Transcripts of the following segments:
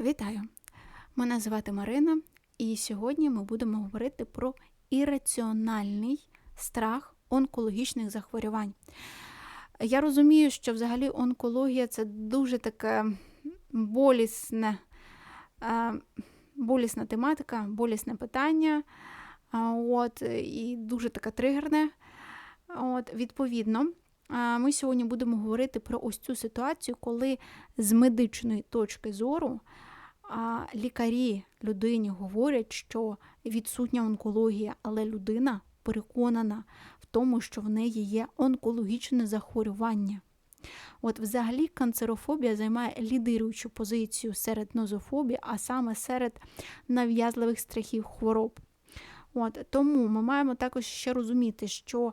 Вітаю! Мене звати Марина, і сьогодні ми будемо говорити про ірраціональний страх онкологічних захворювань. Я розумію, що взагалі онкологія це дуже таке болісне, е, болісна тематика, болісне питання, от, і дуже таке тригерне. От, Відповідно, ми сьогодні будемо говорити про ось цю ситуацію, коли з медичної точки зору лікарі людині говорять, що відсутня онкологія, але людина переконана в тому, що в неї є онкологічне захворювання. От, взагалі, канцерофобія займає лідируючу позицію серед нозофобії, а саме серед нав'язливих страхів хвороб. От, Тому ми маємо також ще розуміти, що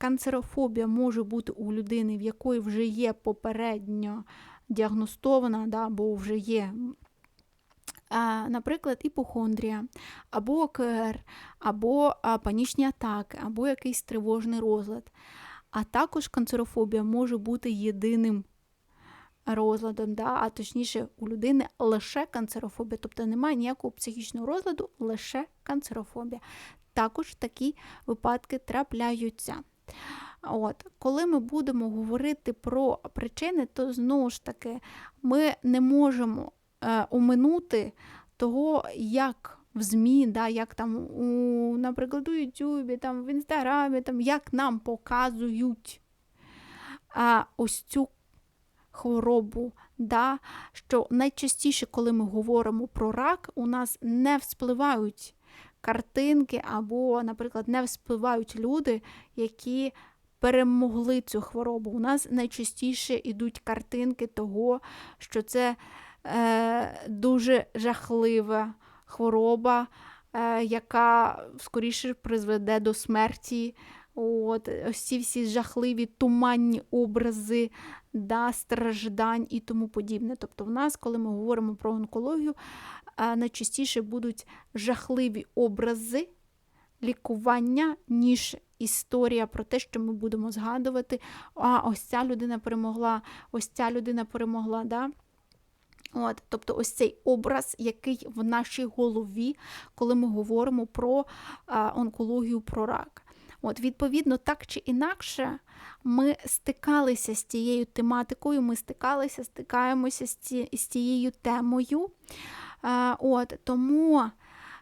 канцерофобія може бути у людини, в якої вже є попередньо діагностована, да, бо вже є. Наприклад, іпохондрія, або ОКР, або панічні атаки, або якийсь тривожний розлад. А також канцерофобія може бути єдиним розладом, да? а точніше, у людини лише канцерофобія, тобто немає ніякого психічного розладу, лише канцерофобія. Також такі випадки трапляються. От, Коли ми будемо говорити про причини, то знову ж таки ми не можемо е, оминути того, як в ЗМІ, да, як там, у, наприклад, у Ютубі, там, в Інстаграмі, там, як нам показують а, ось цю хворобу. Да, Що найчастіше, коли ми говоримо про рак, у нас не вспливають картинки, або, наприклад, не вспливають люди, які перемогли цю хворобу. У нас найчастіше йдуть картинки того, що це е, дуже жахлива хвороба, яка скоріше призведе до смерті. От, Ось ці всі жахливі туманні образи да, страждань і тому подібне. Тобто, в нас, коли ми говоримо про онкологію, найчастіше будуть жахливі образи лікування, ніж історія про те, що ми будемо згадувати. А ось ця людина перемогла, ось ця людина перемогла. Да? От, Тобто ось цей образ, який в нашій голові, коли ми говоримо про онкологію, про рак. От, Відповідно, так чи інакше, ми стикалися з цією тематикою, ми стикалися, стикаємося з, ці, з цією темою. От, Тому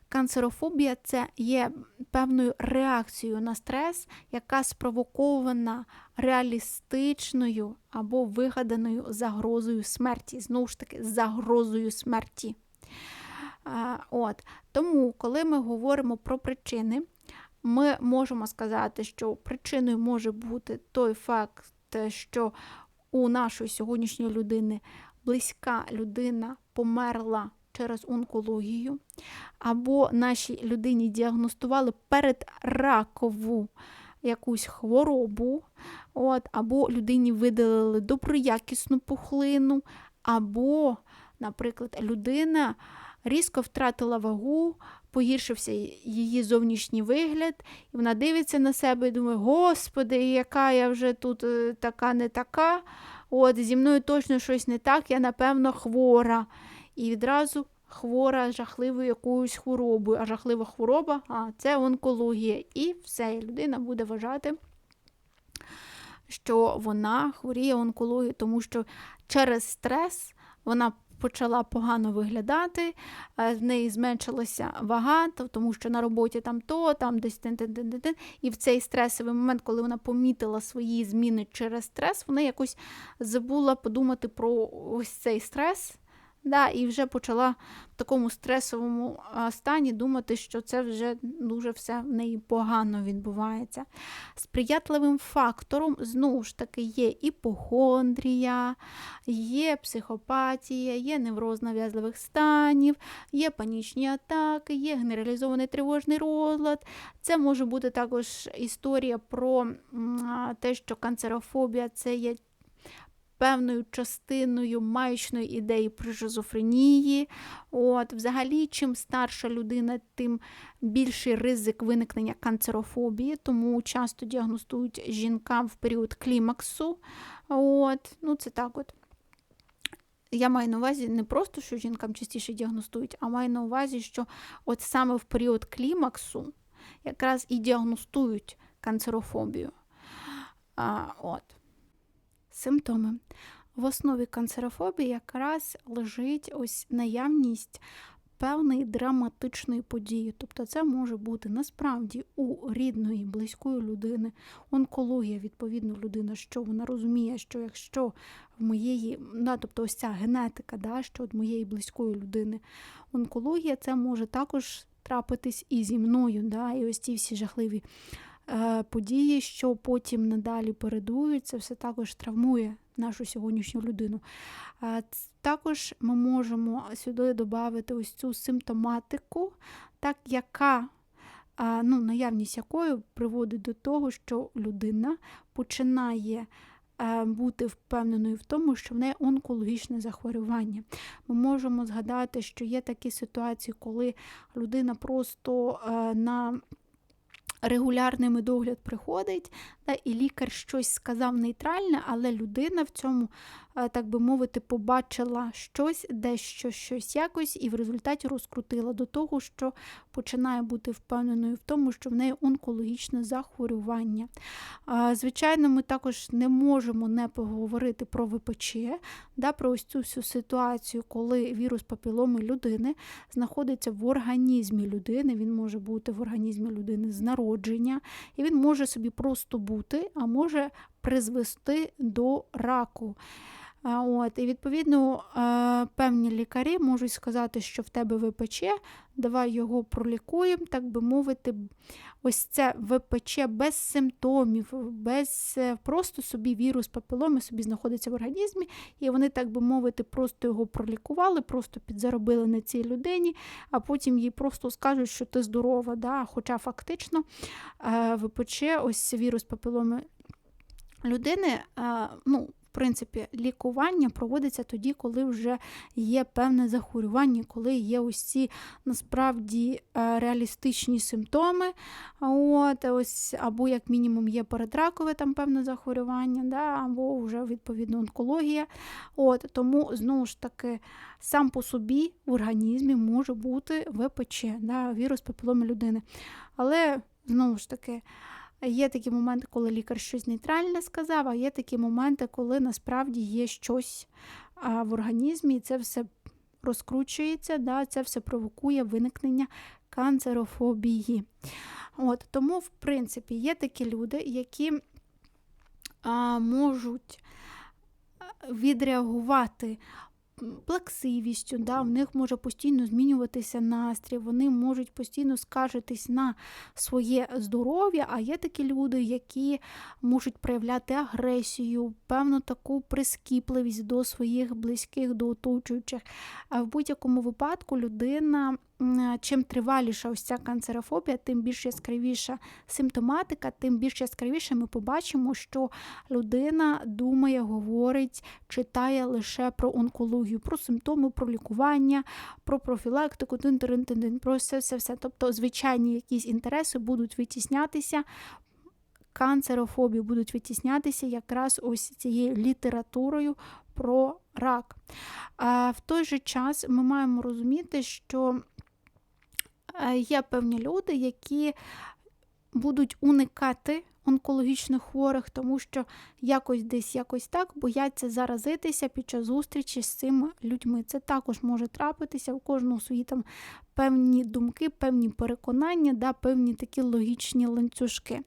канцерофобія це є певною реакцією на стрес, яка спровокована реалістичною або вигаданою загрозою смерті. Знову ж таки, загрозою смерті. От. Тому, коли ми говоримо про причини, ми можемо сказати, що причиною може бути той факт, що у нашої сьогоднішньої людини близька людина померла через онкологію, або нашій людині діагностували передракову якусь хворобу, от, або людині видалили доброякісну пухлину, або, наприклад, людина різко втратила вагу, погіршився її зовнішній вигляд, і вона дивиться на себе і думає, Господи, яка я вже тут е, така не така. От, зі мною точно щось не так, я, напевно, хвора. І відразу хвора жахливою якоюсь хворобою, а жахлива хвороба а це онкологія. І все, людина буде вважати, що вона хворіє онкологією, тому що через стрес вона почала погано виглядати, е, в неї зменшилася вага, тому що на роботі там то, там десь тин тин тин тин І в цей стресовий момент, коли вона помітила свої зміни через стрес, вона якось забула подумати про ось цей стрес. Да, І вже почала в такому стресовому стані думати, що це вже дуже все в неї погано відбувається. Сприятливим фактором, знову ж таки, є іпохондрія, є психопатія, є невроз нав'язливих станів, є панічні атаки, є генералізований тривожний розлад. Це може бути також історія про те, що канцерофобія це є певною частиною маючної ідеї при шизофренії. От, Взагалі, чим старша людина, тим більший ризик виникнення канцерофобії, тому часто діагностують жінкам в період клімаксу. От, ну Це так от. я маю на увазі не просто, що жінкам частіше діагностують, а маю на увазі, що от саме в період клімаксу якраз і діагностують канцерофобію. А, от. Симптоми. В основі канцерофобії якраз лежить ось наявність певної драматичної події. Тобто це може бути насправді у рідної, близької людини, онкологія, відповідно, людина, що вона розуміє, що якщо в моєї, да, тобто ось ця генетика, да, що от моєї близької людини онкологія, це може також трапитись і зі мною. Да, І ось ці всі жахливі події, що потім надалі передують, це все також травмує нашу сьогоднішню людину. Також ми можемо сюди додати ось цю симптоматику, так, яка ну, наявність якої приводить до того, що людина починає бути впевненою в тому, що в неї онкологічне захворювання. Ми можемо згадати, що є такі ситуації, коли людина просто на регулярний догляд приходить, та, і лікар щось сказав нейтральне, але людина в цьому, так би мовити, побачила щось, дещо щось якось, і в результаті розкрутила до того, що починає бути впевненою в тому, що в неї онкологічне захворювання. Звичайно, ми також не можемо не поговорити про ВПЧ, да, про ось цю всю ситуацію, коли вірус папіломи людини знаходиться в організмі людини, він може бути в організмі людини з народження, і він може собі просто бути, а може призвести до раку. От, І, відповідно, певні лікарі можуть сказати, що в тебе ВПЧ, давай його пролікуємо, так би мовити, ось це ВПЧ без симптомів, без е, просто собі вірус папіломи собі знаходиться в організмі, і вони, так би мовити, просто його пролікували, просто підзаробили на цій людині, а потім їй просто скажуть, що ти здорова. Да? Хоча фактично е, ВПЧ, ось вірус папіломи людини, е, ну, принципі, лікування проводиться тоді, коли вже є певне захворювання, коли є ці насправді е, реалістичні симптоми. От, ось, Або, як мінімум, є передракове там певне захворювання, да, або вже відповідно онкологія. От, Тому, знову ж таки, сам по собі в організмі може бути ВПЧ, да, вірус папіломи людини. Але, знову ж таки, Є такі моменти, коли лікар щось нейтральне сказав, а є такі моменти, коли насправді є щось в організмі, і це все розкручується, да, це все провокує виникнення канцерофобії. От, Тому, в принципі, є такі люди, які а, можуть відреагувати плаксивістю, да, в них може постійно змінюватися настрій, вони можуть постійно скаржитись на своє здоров'я, а є такі люди, які можуть проявляти агресію, певну таку прискіпливість до своїх близьких, до оточуючих. В будь-якому випадку людина чим триваліша ось ця канцерофобія, тим більш яскравіша симптоматика, тим більш яскравіше ми побачимо, що людина думає, говорить, читає лише про онкологію, про симптоми, про лікування, про профілактику, про все, все, все. Тобто, звичайні якісь інтереси будуть витіснятися. Канцерофобію будуть витіснятися якраз ось цією літературою про рак. В той же час ми маємо розуміти, що Е, є певні люди, які будуть уникати онкологічних хворих, тому що якось десь якось так бояться заразитися під час зустрічі з цими людьми. Це також може трапитися у кожного свої там певні думки, певні переконання, да, певні такі логічні ланцюжки.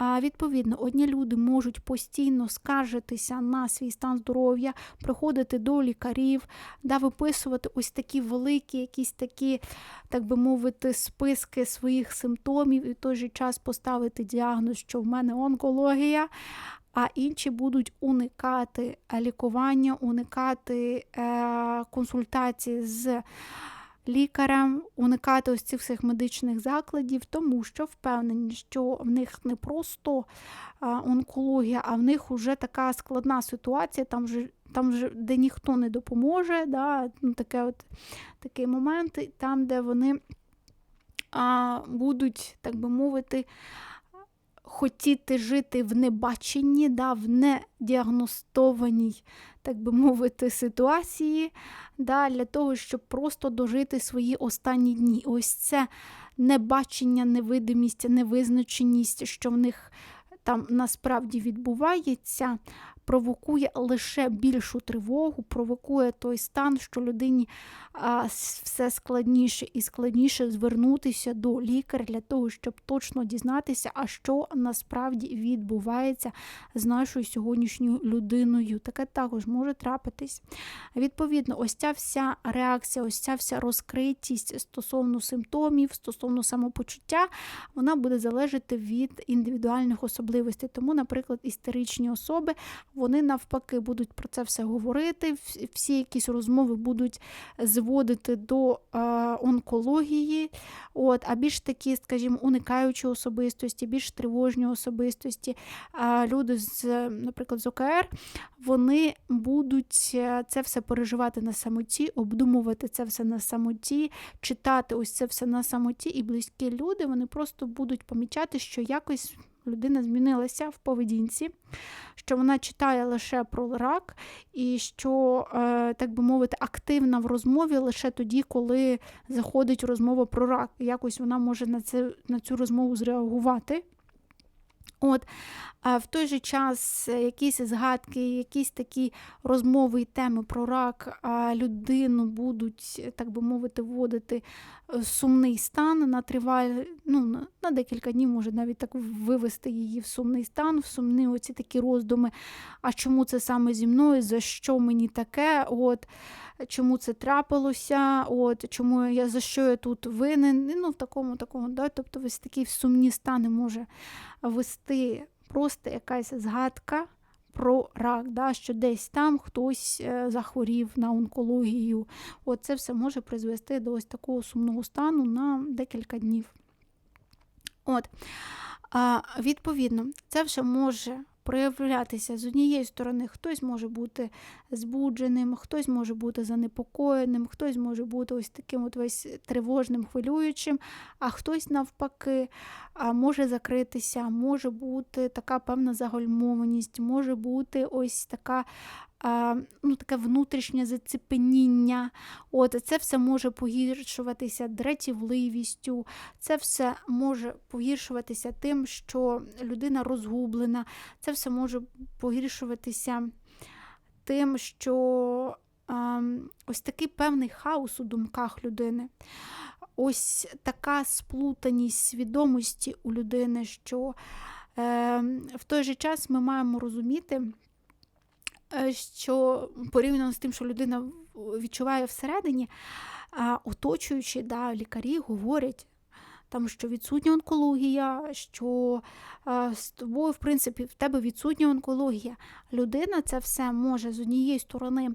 Відповідно, одні люди можуть постійно скаржитися на свій стан здоров'я, приходити до лікарів, да, виписувати ось такі великі, якісь такі, так би мовити, списки своїх симптомів і в той же час поставити діагноз, що в мене онкологія. А інші будуть уникати лікування, уникати е, консультації з лікарям уникати ось цих всіх медичних закладів, тому що впевнені, що в них не просто онкологія, а в них вже така складна ситуація, там вже там вже де ніхто не допоможе. да, ну, таке от, Такий момент, там, де вони а, будуть, так би мовити, хотіти жити в небаченні, да, в недіагностованій так би мовити, ситуації да, для того, щоб просто дожити свої останні дні. Ось це небачення, невидимість, невизначеність, що в них там насправді відбувається, провокує лише більшу тривогу, провокує той стан, що людині все складніше і складніше звернутися до лікаря для того, щоб точно дізнатися, а що насправді відбувається з нашою сьогоднішньою людиною. Таке також може трапитись. Відповідно, ось ця вся реакція, ось ця вся розкритість стосовно симптомів, стосовно самопочуття, вона буде залежати від індивідуальних особливостей. Тому, наприклад, істеричні особи вони навпаки будуть про це все говорити. Всі якісь розмови будуть зводити до онкології. От, А більш такі, скажімо, уникаючі особистості, більш тривожні особистості. Люди з, наприклад, з ОКР, вони будуть е, це все переживати на самоті, обдумувати це все на самоті, читати ось це все на самоті, і близькі люди вони просто будуть помічати, що якось людина змінилася в поведінці, що вона читає лише про рак, і що, е, так би мовити, активна в розмові лише тоді, коли заходить розмова про рак. Якось вона може на, це, на цю розмову зреагувати. От, а в той же час е, якісь згадки, якісь такі розмови і теми про рак а людину будуть, так би мовити, вводити сумний стан на триваль, ну, на декілька днів може навіть так вивести її в сумний стан, в сумні оці такі роздуми. А чому це саме зі мною? За що мені таке? От, Чому це трапилося? От, Чому я за що я тут винен? Ну, в такому такому, да? Тобто ось такі сумні стани може вести просто якась згадка. Про рак, да, що десь там хтось е, захворів на онкологію. От Це все може призвести до ось такого сумного стану на декілька днів. От, а, Відповідно, це все може проявлятися. З однієї сторони, хтось може бути збудженим, хтось може бути занепокоєним, хтось може бути ось таким от весь тривожним, хвилюючим, а хтось навпаки може закритися, може бути така певна загальмованість, може бути ось така ну, таке внутрішнє зацепеніння. От, Це все може погіршуватися дратівливістю, це все може погіршуватися тим, що людина розгублена, це все може погіршуватися тим, що ось такий певний хаос у думках людини. Ось така сплутаність свідомості у людини, що е, в той же час ми маємо розуміти, що порівняно з тим, що людина відчуває всередині, оточуючи да, лікарі говорять, там, що відсутня онкологія, що з тобою, в принципі, в тебе відсутня онкологія. Людина це все може з однієї сторони,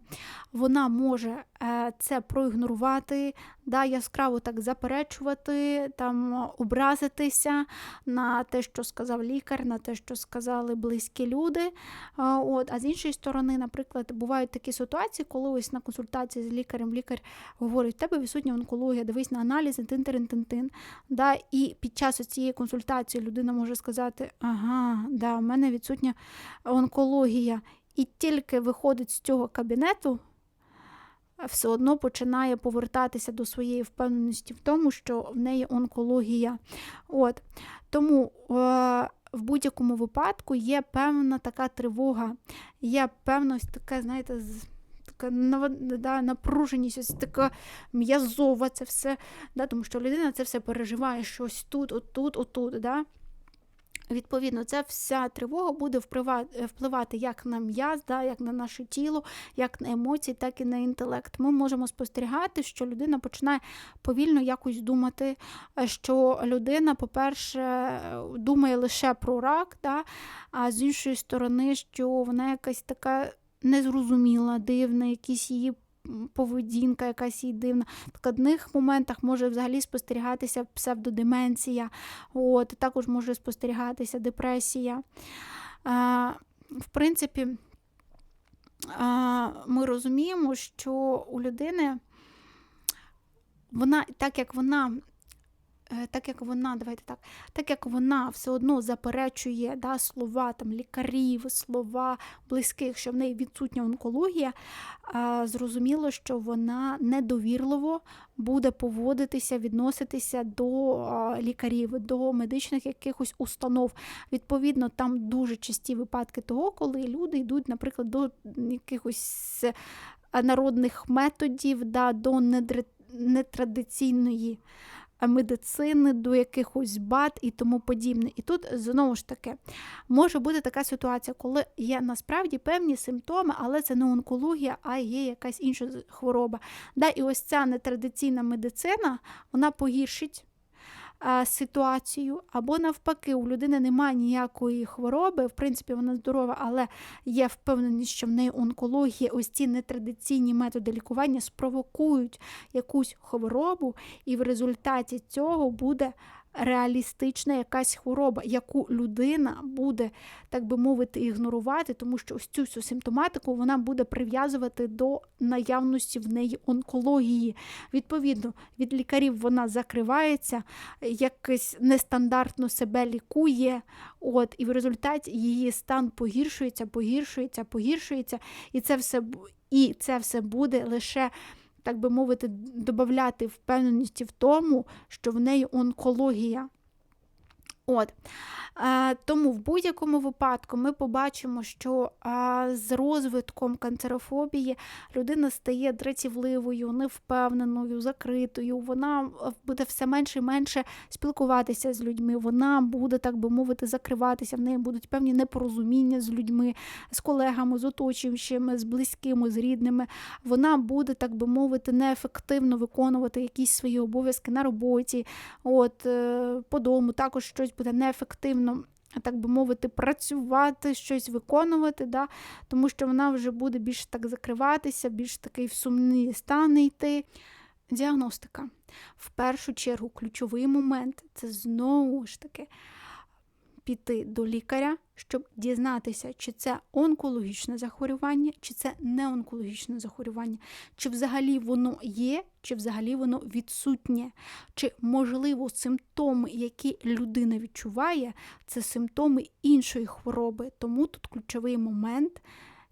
вона може е, це проігнорувати, да, яскраво так заперечувати, там образитися на те, що сказав лікар, на те, що сказали близькі люди. От, А з іншої сторони, наприклад, бувають такі ситуації, коли ось на консультації з лікарем лікар говорить, в тебе відсутня онкологія, дивись на аналізи, тин-тин-тин-тин. Да, І під час цієї консультації людина може сказати, ага, да, в мене відсутня онкологія, і тільки виходить з цього кабінету, все одно починає повертатися до своєї впевненості в тому, що в неї онкологія. От. Тому е, в будь-якому випадку є певна така тривога, є певна таке, знаєте, така да, напруженість, ось така м'язова це все, да, тому що людина це все переживає щось тут, отут, отут. Да? Відповідно, ця вся тривога буде впливати як на м'яз, да, як на наше тіло, як на емоції, так і на інтелект. Ми можемо спостерігати, що людина починає повільно якось думати, що людина, по-перше, думає лише про рак, да, а з іншої сторони, що вона якась така незрозуміла, дивна, якісь її поведінка якась їй дивна. В одних моментах може взагалі спостерігатися псевдодеменція, от, також може спостерігатися депресія. А, В принципі, а, ми розуміємо, що у людини вона, так як вона так як вона, давайте так, так як вона все одно заперечує да, слова там, лікарів, слова близьких, що в неї відсутня онкологія, зрозуміло, що вона недовірливо буде поводитися, відноситися до лікарів, до медичних якихось установ. Відповідно, там дуже часті випадки того, коли люди йдуть, наприклад, до якихось народних методів, да, до нетрадиційної медицини, до якихось бат і тому подібне. І тут знову ж таки може бути така ситуація, коли є насправді певні симптоми, але це не онкологія, а є якась інша хвороба. Да, І ось ця нетрадиційна медицина вона погіршить ситуацію, або навпаки, у людини немає ніякої хвороби, в принципі, вона здорова, але є впевненість, що в неї онкологія, ось ці нетрадиційні методи лікування спровокують якусь хворобу, і в результаті цього буде реалістична якась хвороба, яку людина буде, так би мовити, ігнорувати, тому що ось цю всю симптоматику вона буде прив'язувати до наявності в неї онкології. Відповідно, від лікарів вона закривається, якось нестандартно себе лікує, от, і в результаті її стан погіршується, погіршується, погіршується, і це все і це все буде лише так би мовити, додати впевненості в тому, що в неї онкологія. От. Е, тому в будь-якому випадку ми побачимо, що е, з розвитком канцерофобії людина стає дратівливою, невпевненою, закритою, вона буде все менше і менше спілкуватися з людьми, вона буде, так би мовити, закриватися, в неї будуть певні непорозуміння з людьми, з колегами, з оточуючими, з близькими, з рідними. Вона буде, так би мовити, неефективно виконувати якісь свої обов'язки на роботі, от, е, по дому, також щось буде неефективно, так би мовити, працювати, щось виконувати, да? тому що вона вже буде більш так закриватися, більш такий в сумний стан йти. Діагностика. В першу чергу, ключовий момент це знову ж таки піти до лікаря, щоб дізнатися, чи це онкологічне захворювання, чи це не онкологічне захворювання, чи взагалі воно є, чи взагалі воно відсутнє, чи, можливо, симптоми, які людина відчуває, це симптоми іншої хвороби. Тому тут ключовий момент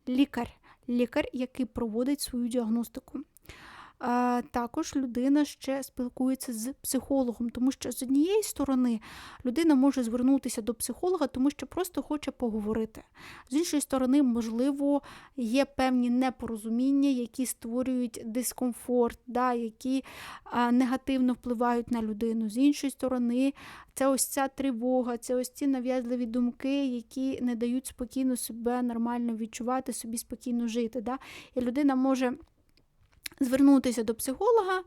лікар, лікар, який проводить свою діагностику. Також людина ще спілкується з психологом, тому що з однієї сторони людина може звернутися до психолога, тому що просто хоче поговорити. З іншої сторони, можливо, є певні непорозуміння, які створюють дискомфорт, да, які негативно впливають на людину. З іншої сторони, це ось ця тривога, це ось ці нав'язливі думки, які не дають спокійно себе нормально відчувати, собі спокійно жити. Да? І людина може звернутися до психолога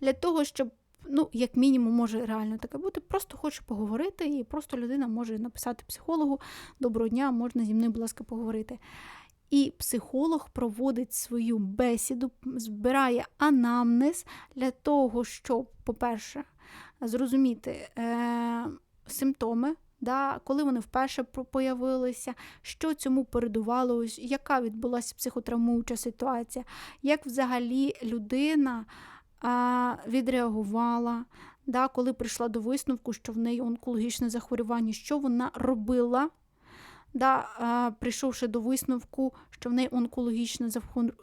для того, щоб, ну, як мінімум, може реально таке бути, просто хоче поговорити, і просто людина може написати психологу Доброго дня, можна зі мною, будь ласка, поговорити. І психолог проводить свою бесіду, збирає анамнез для того, щоб, по-перше, зрозуміти е, симптоми да, коли вони вперше появилися, що цьому передувало, яка відбулася психотравмуюча ситуація, як взагалі людина а, відреагувала, да, коли прийшла до висновку, що в неї онкологічне захворювання, що вона робила да, прийшовши до висновку, що в неї онкологічне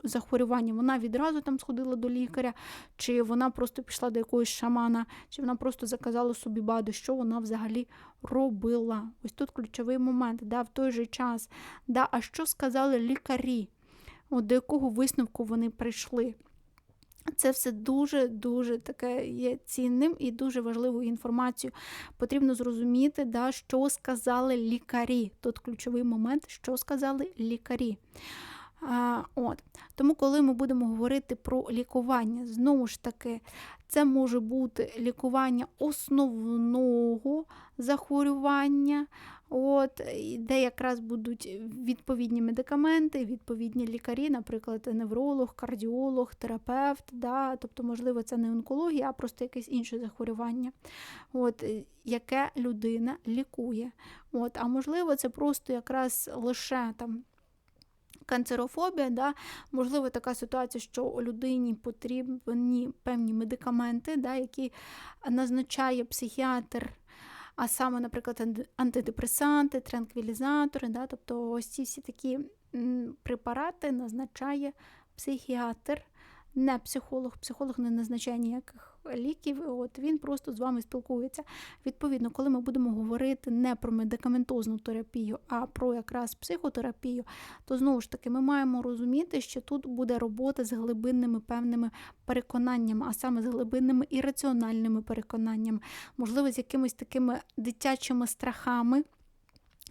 захворювання, вона відразу там сходила до лікаря, чи вона просто пішла до якогось шамана, чи вона просто заказала собі баду, що вона взагалі робила. Ось тут ключовий момент, да, в той же час. Да, А що сказали лікарі? От До якого висновку вони прийшли? Це все дуже-дуже таке є цінним і дуже важливою інформацією. Потрібно зрозуміти, да, що сказали лікарі. Тут ключовий момент, що сказали лікарі. А, от. Тому, коли ми будемо говорити про лікування, знову ж таки, це може бути лікування основного захворювання, от, де якраз будуть відповідні медикаменти, відповідні лікарі, наприклад, невролог, кардіолог, терапевт. Да? Тобто, можливо, це не онкологія, а просто якесь інше захворювання, от, яке людина лікує. От, А можливо, це просто якраз лише там Канцерофобія, да, можливо, така ситуація, що людині потрібні певні медикаменти, да, які назначає психіатр, а саме, наприклад, антидепресанти, транквілізатори, да, тобто ось ці всі такі препарати назначає психіатр не психолог, психолог не назначає ніяких ліків, от він просто з вами спілкується. Відповідно, коли ми будемо говорити не про медикаментозну терапію, а про якраз психотерапію, то знову ж таки ми маємо розуміти, що тут буде робота з глибинними певними переконаннями, а саме з глибинними і раціональними переконаннями, можливо, з якимись такими дитячими страхами,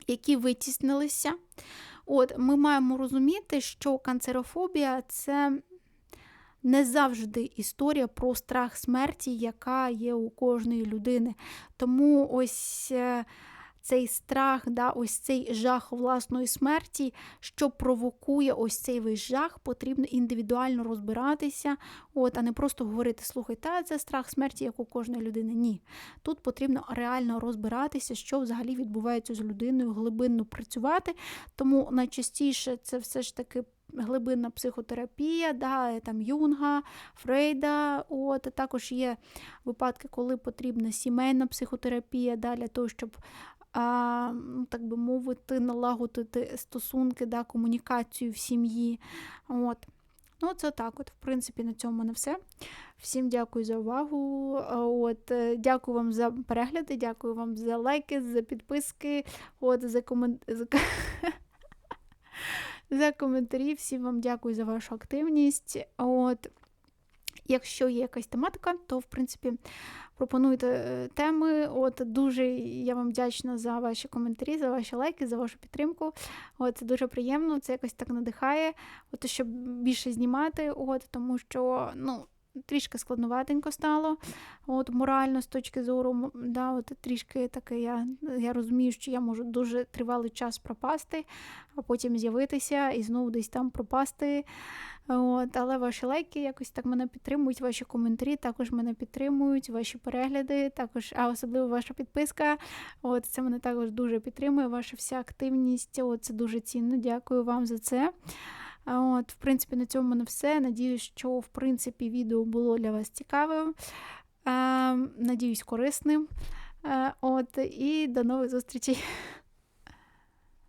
які витіснилися. От, Ми маємо розуміти, що канцерофобія це не завжди історія про страх смерті, яка є у кожної людини. Тому ось е, цей страх, да, ось цей жах власної смерті, що провокує ось цей весь жах, потрібно індивідуально розбиратися, от, а не просто говорити, слухай, та це страх смерті, як у кожної людини. Ні. Тут потрібно реально розбиратися, що взагалі відбувається з людиною, глибинно працювати. Тому найчастіше це все ж таки глибинна психотерапія, да, там Юнга, Фрейда. От, Також є випадки, коли потрібна сімейна психотерапія да, для того, щоб а, ну, так би мовити, налагодити стосунки, да, комунікацію в сім'ї. От. Ну, це так, от, в принципі, на цьому не все. Всім дякую за увагу. От, е, Дякую вам за перегляди, дякую вам за лайки, за підписки, от, за коментарі за коментарі. Всім вам дякую за вашу активність. От, Якщо є якась тематика, то в принципі пропонуйте е, теми. От Дуже я вам вдячна за ваші коментарі, за ваші лайки, за вашу підтримку. От Це дуже приємно, це якось так надихає, от, щоб більше знімати, от, тому що ну, трішки складноватенько стало. От Морально з точки зору, да, от трішки таке я я розумію, що я можу дуже тривалий час пропасти, а потім з'явитися і знову десь там пропасти. От, Але ваші лайки якось так мене підтримують, ваші коментарі також мене підтримують, ваші перегляди, також, а особливо ваша підписка. От, Це мене також дуже підтримує, ваша вся активність. От, Це дуже цінно. Дякую вам за це. От, В принципі, на цьому не все. Надіюсь, що в принципі відео було для вас цікавим. Надіюсь, корисним. От, І до нових зустрічей.